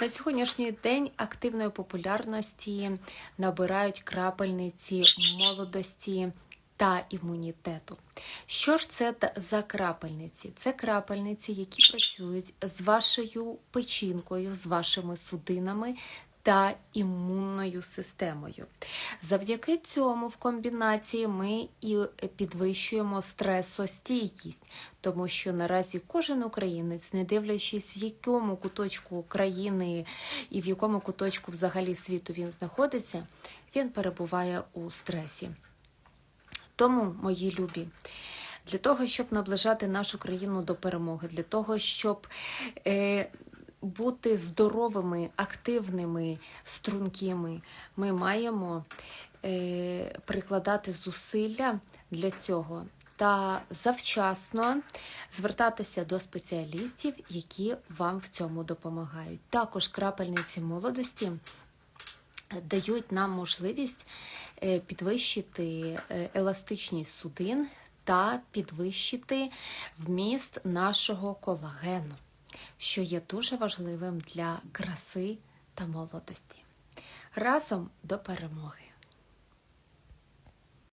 На сьогоднішній день активної популярності набирають крапельниці молодості та імунітету. Що ж це за крапельниці? Це крапельниці, які працюють з вашою печінкою, з вашими судинами та імунною системою. Завдяки цьому в комбінації ми і підвищуємо стресостійкість, тому що наразі кожен українець, не дивлячись, в якому куточку країни і в якому куточку взагалі світу він знаходиться, він перебуває у стресі. Тому, мої любі, для того, щоб наближати нашу країну до перемоги, для того, щоб е, бути здоровими, активними, стрункими, ми маємо е, прикладати зусилля для цього та завчасно звертатися до спеціалістів, які вам в цьому допомагають. Також крапельниці молодості дають нам можливість е, підвищити е, еластичність судин та підвищити вміст нашого колагену, що є дуже важливим для краси та молодості. Разом до перемоги!